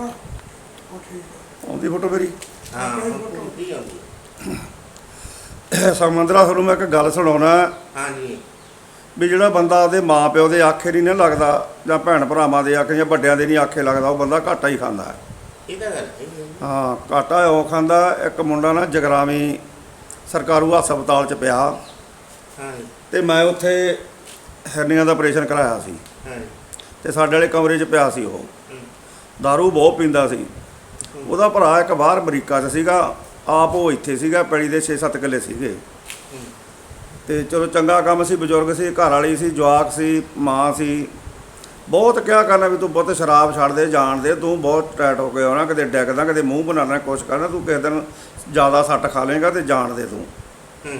ਨਾ ਉਹ ਠੀਕ ਆਉਂਦੀ ਫੋਟੋ ਮੇਰੀ? ਹਾਂ ਪੂਰੀ ਆਉਂਦੀ। ਸਮੰਦਰਾ ਤੁਹਾਨੂੰ ਮੈਂ ਇੱਕ ਗੱਲ ਸੁਣਾਉਣਾ। ਹਾਂਜੀ। ਵੀ ਜਿਹੜਾ ਬੰਦਾ ਉਹਦੇ ਮਾਂ ਪਿਓ ਦੇ ਆਖੇ ਨਹੀਂ ਨਾ ਲੱਗਦਾ ਜਾਂ ਭੈਣ ਭਰਾਵਾਂ ਦੇ ਆਖੇ ਜਾਂ ਵੱਡਿਆਂ ਦੇ ਨਹੀਂ ਆਖੇ ਲੱਗਦਾ ਉਹ ਬੰਦਾ ਘਾਟਾ ਹੀ ਖਾਂਦਾ ਹੈ। ਇਹ ਤਾਂ ਗੱਲ ਹੈ। ਹਾਂ ਘਾਟਾ ਉਹ ਖਾਂਦਾ ਇੱਕ ਮੁੰਡਾ ਨਾ ਜਗਰਾਵੀ ਸਰਕਾਰੂ ਹਸਪਤਾਲ ਚ ਪਿਆ। ਹਾਂਜੀ। ਤੇ ਮੈਂ ਉੱਥੇ ਹਰਨੀਆਂ ਦਾ ਆਪਰੇਸ਼ਨ ਕਰਾਇਆ ਸੀ। ਹਾਂਜੀ। ਤੇ ਸਾਡੇ ਵਾਲੇ ਕਮਰੇ 'ਚ ਪਿਆ ਸੀ ਉਹ। दारू ਬਹੁਤ ਪੀਂਦਾ ਸੀ ਉਹਦਾ ਭਰਾ ਇੱਕ ਬਾਹਰ ਅਮਰੀਕਾ 'ਚ ਸੀਗਾ ਆਪ ਉਹ ਇੱਥੇ ਸੀਗਾ ਪੈਲੀ ਦੇ 6-7 ਕਿੱਲੇ ਸੀਗੇ ਤੇ ਚਲੋ ਚੰਗਾ ਕੰਮ ਸੀ ਬਜ਼ੁਰਗ ਸੀ ਘਰ ਵਾਲੀ ਸੀ ਜਵਾਕ ਸੀ ਮਾਂ ਸੀ ਬਹੁਤ ਕਿਹਾ ਕਰਨਾ ਵੀ ਤੂੰ ਬਹੁਤ ਸ਼ਰਾਬ ਛੱਡ ਦੇ ਜਾਣ ਦੇ ਤੂੰ ਬਹੁਤ ਟਾਈਟ ਹੋ ਕੇ ਆਉਣਾ ਕਦੇ ਡਿੱਗਦਾ ਕਦੇ ਮੂੰਹ ਬਣਾਉਣਾ ਕੁਛ ਕਰਨਾ ਤੂੰ ਕਿਸੇ ਦਿਨ ਜ਼ਿਆਦਾ ਸੱਟ ਖਾ ਲੇਗਾ ਤੇ ਜਾਣ ਦੇ ਤੂੰ ਹੂੰ,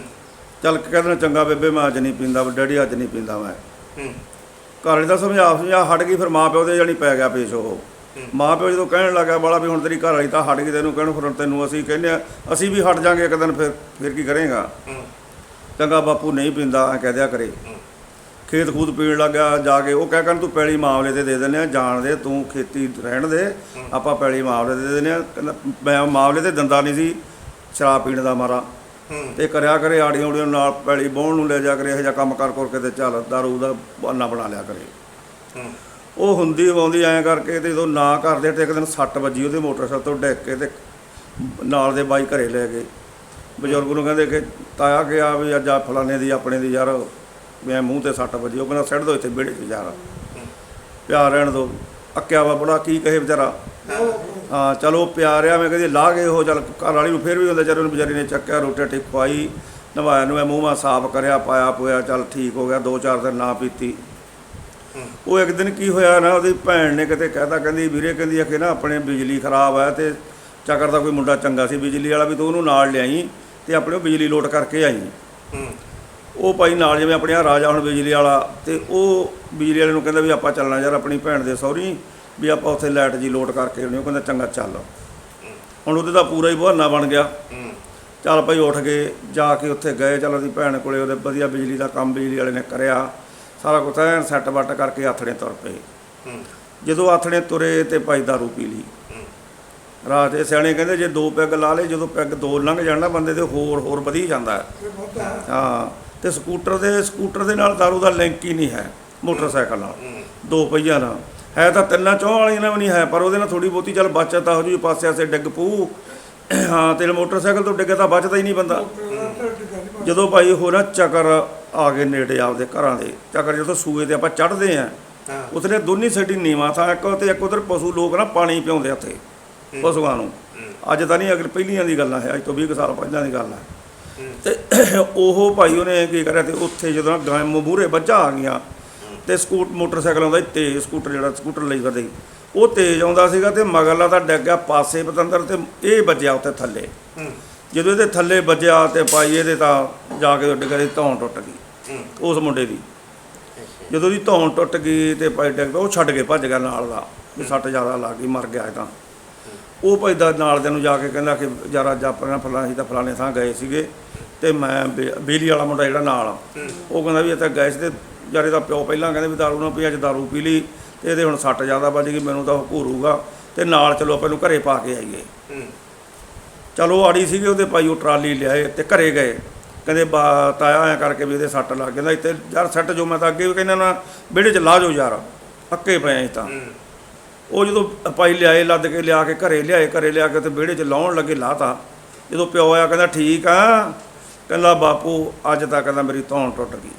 ਚੱਲ ਕਹਿੰਦੇ ਚੰਗਾ ਬੇਬੇ ਮੈਂ ਅੱਜ ਨਹੀਂ ਪੀਂਦਾ ਡੈਡੀ ਅੱਜ ਨਹੀਂ ਪੀਂਦਾ ਮੈਂ ਹੂੰ, ਘਰ ਵਾਲੀ ਦਾ ਸਮਝਾ ਸਮਝਾ ਹਟ ਗਈ ਫਿਰ ਮਾਂ ਪਿਓ ਦੇ ਜਾਣੀ ਪੈ ਗਿਆ ਪੇਸ਼ ਉਹ ਮਾਂ ਪਿਓ ਜਦੋਂ ਕਹਿਣ ਲੱਗਾ ਬਾਲਾ ਵੀ ਹੁਣ ਤੇਰੀ ਘਰ ਵਾਲੀ ਤਾਂ ਹਟ ਗਈ ਤੈਨੂੰ ਕਹਿਣ ਫਿਰ ਤੈਨੂੰ ਅਸੀਂ ਕਹਿੰਦੇ ਆ ਅਸੀਂ ਵੀ ਹਟ ਜਾਾਂਗੇ ਇੱਕ ਦਿਨ ਫਿਰ ਫਿਰ ਕੀ ਕਰੇਗਾ? ਚੰਗਾ ਬਾਪੂ ਨਹੀਂ ਪੀਂਦਾ ਐ ਕਹਿ ਦਿਆ ਕਰੇ। ਖੇਤ ਖੂਤ ਪੀਣ ਲੱਗਾ ਜਾ ਕੇ ਉਹ ਕਹਿ ਕਹਿਣ ਤੂੰ ਪੈਲੀ ਮਾਮਲੇ ਤੇ ਦੇ ਦਿੰਦੇ ਆ ਜਾਣ ਦੇ ਤੂੰ ਖੇਤੀ ਰਹਿਣ ਦੇ ਆਪਾਂ ਪੈਲੀ ਮਾਮਲੇ ਤੇ ਦੇ ਦਿੰਦੇ ਆ। ਕਹਿੰਦਾ ਮੈਂ ਮਾਮਲੇ ਤੇ ਦੰਦਾ ਨਹੀਂ ਸੀ ਸ਼ਰਾਬ ਪੀਣ ਦਾ ਮਾਰਾ। ਹੂੰ, ਤੇ ਕਰਿਆ ਕਰੇ ਆੜੀ ਉੜੀਆਂ ਨਾਲ ਪੈਲੀ ਬੋਹਣ ਨੂੰ ਲੈ ਜਾ ਕਰੇ ਇਹੋ ਜਿਹਾ ਕੰਮ ਕਰ ਕਰ ਕੇ ਤੇ ਚੱਲ ਦਾਰੂ ਦਾ ਬਹਾਨਾ ਬਣਾ ਲਿਆ ਕਰੇ। ਉਹ ਹੁੰਦੀ ਆਉਂਦੀ ਐਂ ਕਰਕੇ ਤੇ ਜਦੋਂ ਨਾ ਕਰਦੇ ਤੇ ਇੱਕ ਦਿਨ ਸੱਟ ਵੱਜੀ ਉਹਦੇ ਮੋਟਰਸਾਈਕਲ ਤੋਂ ਡਿੱਗ ਕੇ ਤੇ ਨਾਲ ਦੇ ਬਾਈ ਘਰੇ ਲੈ ਗਏ। ਬਜ਼ੁਰਗ ਨੂੰ ਕਹਿੰਦੇ ਕਿ ਤਾਇਆ ਗਿਆ ਵੀ ਅੱਜ ਆ ਫਲਾਣੇ ਦੀ, ਆਪਣੇ ਦੀ ਯਾਰ, ਮੈਂ ਮੂੰਹ ਤੇ ਸੱਟ ਵੱਜੀ, ਉਹ ਕਹਿੰਦਾ ਸਿੱਟ ਦੋ ਇੱਥੇ ਵਿਹੜੇ 'ਚ ਯਾਰ। ਪਿਆਰ ਰਹਿਣ ਦੋ। ਅੱਕਿਆ ਵਾ ਬੜਾ ਕੀ ਕਹੇ ਵਿਚਾਰਾ। ਹਾਂ, ਚਲੋ ਪਿਆਰਿਆ ਮੈਂ ਕਹਿੰਦੀ ਲਾ ਗਏ ਉਹ ਚੱਲ ਘਰ ਵਾਲੀ ਨੂੰ ਫਿਰ ਵੀ ਹੁੰਦਾ ਚੱਲ ਉਹਨੂੰ ਵਿਚਾਰੀ ਨੇ ਚੱਕਿਆ, ਰੋਟੀ ਟਿਕ ਖਵਾਈ, ਨਵਾਇਆ ਨੂੰ ਮੈਂ ਮੂੰਹ ਮਾ ਸਾਫ਼ ਕਰਿਆ, ਪਾਇਆ ਪੋਇਆ, ਚੱਲ ਠੀਕ ਹੋ ਗਿਆ, ਦੋ ਚਾਰ ਦਿਨ ਨਾ ਪੀਤੀ। ਉਹ ਇੱਕ ਦਿਨ ਕੀ ਹੋਇਆ ਨਾ ਉਹਦੀ ਭੈਣ ਨੇ ਕਿਤੇ ਕਹਿਤਾ ਕਹਿੰਦੀ ਵੀਰੇ ਕਹਿੰਦੀ ਆ ਕਿ ਨਾ ਆਪਣੇ ਬਿਜਲੀ ਖਰਾਬ ਹੈ ਤੇ ਚੱਕਰ ਦਾ ਕੋਈ ਮੁੰਡਾ ਚੰਗਾ ਸੀ ਬਿਜਲੀ ਵਾਲਾ ਵੀ ਤੂੰ ਉਹਨੂੰ ਨਾਲ ਲਿਆਈ ਤੇ ਆਪਣੇ ਉਹ ਬਿਜਲੀ ਲੋਟ ਕਰਕੇ ਆਈ। ਉਹ ਭਾਈ ਨਾਲ ਜਿਵੇਂ ਆਪਣੇ ਆ ਰਾਜਾ ਹੁਣ ਬਿਜਲੀ ਵਾਲਾ ਤੇ ਉਹ ਬਿਜਲੀ ਵਾਲੇ ਨੂੰ ਕਹਿੰਦਾ ਵੀ ਆਪਾਂ ਚੱਲਣਾ ਯਾਰ ਆਪਣੀ ਭੈਣ ਦੇ ਸਹੁਰੀ ਵੀ ਆਪਾਂ ਉੱਥੇ ਲਾਈਟ ਜੀ ਲੋਟ ਕਰਕੇ ਆਉਣੀ ਉਹ ਕਹਿੰਦਾ ਚੰਗਾ ਚੱਲ। ਹੁਣ ਉਹਦੇ ਦਾ ਪੂਰਾ ਹੀ ਬਹਾਨਾ ਬਣ ਗਿਆ। ਚੱਲ ਭਾਈ ਉੱਠ ਕੇ ਜਾ ਕੇ ਉੱਥੇ ਗਏ ਚੱਲ ਉਹਦੀ ਭੈਣ ਕੋਲੇ ਉਹਦੇ ਵਧੀਆ ਬਿਜਲੀ ਦਾ ਕੰਮ ਬਿਜਲੀ ਵਾਲੇ ਨੇ ਕਰਿਆ। ਸਾਰਾ ਕੁਝ ਐਨ ਸੈੱਟ ਬੱਟ ਕਰਕੇ ਆਥਣੇ ਤੁਰ ਪਏ। ਜਦੋਂ ਆਥਣੇ ਤੁਰੇ ਤੇ ਭਾਈ ਦਾਰੂ ਪੀ ਲਈ। ਰਾਤ ਦੇ ਸਿਆਣੇ ਕਹਿੰਦੇ ਜੇ ਦੋ ਪੈਗ ਲਾ ਲੇ ਜਦੋਂ ਪੈਗ ਦੋ ਲੰਘ ਜਾਣ ਨਾ ਬੰਦੇ ਤੇ ਹੋਰ ਹੋਰ ਵਧੀ ਜਾਂਦਾ। ਹੈ ਤੇ ਸਕੂਟਰ ਦੇ ਸਕੂਟਰ ਦੇ ਨਾਲ ਦਾਰੂ ਦਾ ਲਿੰਕ ਹੀ ਨਹੀਂ ਹੈ ਮੋਟਰਸਾਈਕਲ ਨਾਲ। ਦੋ ਪਹੀਆਂ ਨਾਲ। ਹੈ ਤਾਂ ਤਿੰਨਾਂ ਚੌਂ ਵਾਲੀਆਂ ਨਾਲ ਵੀ ਨਹੀਂ ਹੈ ਪਰ ਉਹਦੇ ਨਾਲ ਥੋੜੀ ਬਹੁਤੀ ਚੱਲ ਬਚਤ ਆ ਹੋ ਜੂ ਪਾਸੇ ਆਸੇ ਡਿੱਗ ਪੂ ਹਾਂ ਤੇ ਮੋਟਰਸਾਈਕਲ ਤੋਂ ਡਿੱਗੇ ਤਾਂ ਬਚਦਾ ਹੀ ਨਹੀਂ ਬੰਦਾ। ਜਦੋਂ ਭਾਈ ਨਾ ਚੱਕਰ ਆ ਗਏ ਨੇੜੇ ਆਪਦੇ ਘਰਾਂ ਦੇ। ਚੱਕਰ ਜਦੋਂ ਸੂਏ ਤੇ ਆਪਾਂ ਚੜ੍ਹਦੇ ਆ ਉਤਲੇ ਦੋਨੀ ਸਾਈਡ ਨੀਵਾਂ ਥਾਂ ਇੱਕ ਤੇ ਇੱਕ ਉਧਰ ਪਸ਼ੂ ਲੋਕ ਨਾ ਪਾਣੀ ਪਿਆਉਂਦੇ ਆ ਉੱਥੇ ਪਸ਼ੂਆਂ ਨੂੰ। ਅੱਜ ਤਾਂ ਨਹੀਂ ਅਗਰ ਪਹਿਲੀਆਂ ਦੀ ਗੱਲਾਂ ਹੈ ਅੱਜ ਤੋਂ 20 ਕੁ ਸਾਲ ਪਹਿਲਾਂ ਦੀ ਗੱਲ ਹੈ। ਤੇ ਉਹ ਭਾਈ ਉਹਨੇ ਕੀ ਕਰਿਆ ਤੇ ਉੱਥੇ ਜਦੋਂ ਗਾਂ ਮੂਹਰੇ ਵੱਜਾ ਆ ਗਈਆਂ ਤੇ ਸਕੂਟ ਮੋਟਰਸਾਈਕਲ ਆਉਂਦਾ ਤੇਜ਼ ਸਕੂਟਰ ਜਿਹੜਾ ਸਕੂਟਰ ਲਈ ਫਿਰਦੇ ਸੀ, ਉਹ ਤੇਜ਼ ਆਉਂਦਾ ਸੀਗਾ ਤੇ ਮਗਰਲਾ ਤਾਂ ਡਿੱਗ ਗਿਆ ਪਾਸੇ ਪਤੰਦਰ ਤੇ ਇਹ ਵੱਜਿਆ ਉੱਥੇ ਥੱਲੇ। ਜਦੋਂ ਇਹਦੇ ਥੱਲੇ ਵੱਜਿਆ ਤੇ ਭਾਈ ਇਹਦੇ ਤਾਂ ਜਾ ਕੇ ਉੱਡ ਗਈ ਧੌਣ ਟੁੱਟ ਗਈ ਉਸ ਮੁੰਡੇ ਦੀ। ਜਦੋਂ ਦੀ ਧੌਣ ਟੁੱਟ ਗਈ ਤੇ ਭਾਈ ਡਿੱਗ ਪਿਆ ਉਹ ਛੱਡ ਕੇ ਭੱਜ ਗਿਆ ਨਾਲ ਦਾ ਵੀ ਸੱਟ ਜ਼ਿਆਦਾ ਲੱਗ ਗਈ ਮਰ ਗਿਆ ਇਹ ਤਾਂ। ਉਹ ਭਾਈ ਦਾ ਨਾਲ ਦੇ ਨੂੰ ਜਾ ਕੇ ਕਹਿੰਦਾ ਕਿ ਯਾਰ ਨਾ ਫਲਾਣਾ ਸੀ ਤਾਂ ਫਲਾਣੇ ਥਾਂ ਗਏ ਸੀਗੇ ਤੇ ਮੈਂ ਬੇ- ਬੇਲੀ ਵਾਲਾ ਮੁੰਡਾ ਜਿਹੜਾ ਨਾਲ ਉਹ ਕਹਿੰਦਾ ਵੀ ਇੱਥੇ ਗਏ ਸੀ ਤੇ ਯਾਰੇ ਦਾ ਪਿਓ ਪਹਿਲਾਂ ਕਹਿੰਦੇ ਵੀ ਦਾਰੂ ਨਾ ਪੀ ਅੱਜ ਦਾਰੂ ਪੀ ਲਈ ਤੇ ਇਹਦੇ ਹੁਣ ਸੱਟ ਜ਼ਿਆਦਾ ਵੱਜ ਗਈ ਮੈਨੂੰ ਤਾਂ ਉਹ ਘੂਰੂਗਾ ਤੇ ਨਾਲ ਚਲੋ ਆਪਾਂ ਨੂੰ ਘਰੇ ਪਾ ਕੇ ਆਈਏ। ਚਲੋ ਆੜੀ ਸੀਗੇ ਉਹਦੇ ਭਾਈ ਉਹ ਟਰਾਲੀ ਲਿਆਏ ਤੇ ਘਰੇ ਗਏ। ਕਹਿੰਦੇ ਬਾ ਤਾਇਆ ਐ ਕਰਕੇ ਵੀ ਇਹਦੇ ਸੱਟ ਲੱਗ ਜਾਂਦਾ ਇੱਥੇ ਯਾਰ ਸੱਟ ਜੋ ਮੈਂ ਤਾਂ ਅੱਗੇ ਵੀ ਕਹਿੰਦਾ ਨਾ ਵਿਹੜੇ 'ਚ ਲਾ ਜਾਓ ਯਾਰ ਅੱਕੇ ਪਏ ਅਸੀਂ ਤਾਂ। ਉਹ ਜਦੋਂ ਭਾਈ ਲਿਆਏ ਲੱਦ ਕੇ ਲਿਆ ਕੇ ਘਰੇ ਲਿਆਏ ਘਰੇ ਲਿਆ ਕੇ ਤੇ ਵਿਹੜੇ 'ਚ ਲਾਉਣ ਲੱਗੇ ਲਾਤਾ। ਜਦੋਂ ਪਿਓ ਆਇਆ ਕਹਿੰਦਾ ਠੀਕ ਆ। ਕਹਿੰਦਾ ਬਾਪੂ ਅੱਜ ਤੱਕ ਕਹਿੰਦਾ ਮੇਰੀ ਧੌਣ ਟੁੱਟ ਗਈ।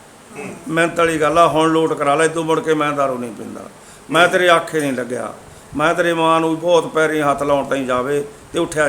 ਮਿਹਨਤ ਵਾਲੀ ਗੱਲ ਆ ਹੁਣ ਲੋਟ ਕਰਾ ਲੈ ਤੂੰ ਮੁੜ ਕੇ ਮੈਂ ਦਾਰੂ ਨਹੀਂ ਪੀਂਦਾ। ਮੈਂ ਤੇਰੇ ਆਖੇ ਨਹੀਂ ਲੱਗਿਆ। ਮੈਂ ਤੇਰੀ ਮਾਂ ਨੂੰ ਬਹੁਤ ਪੈਰੀ ਹੱਥ ਲਾਉਣ ਤਾਈਂ ਜਾਵੇ ਤੇ ਉੱਠਿਆ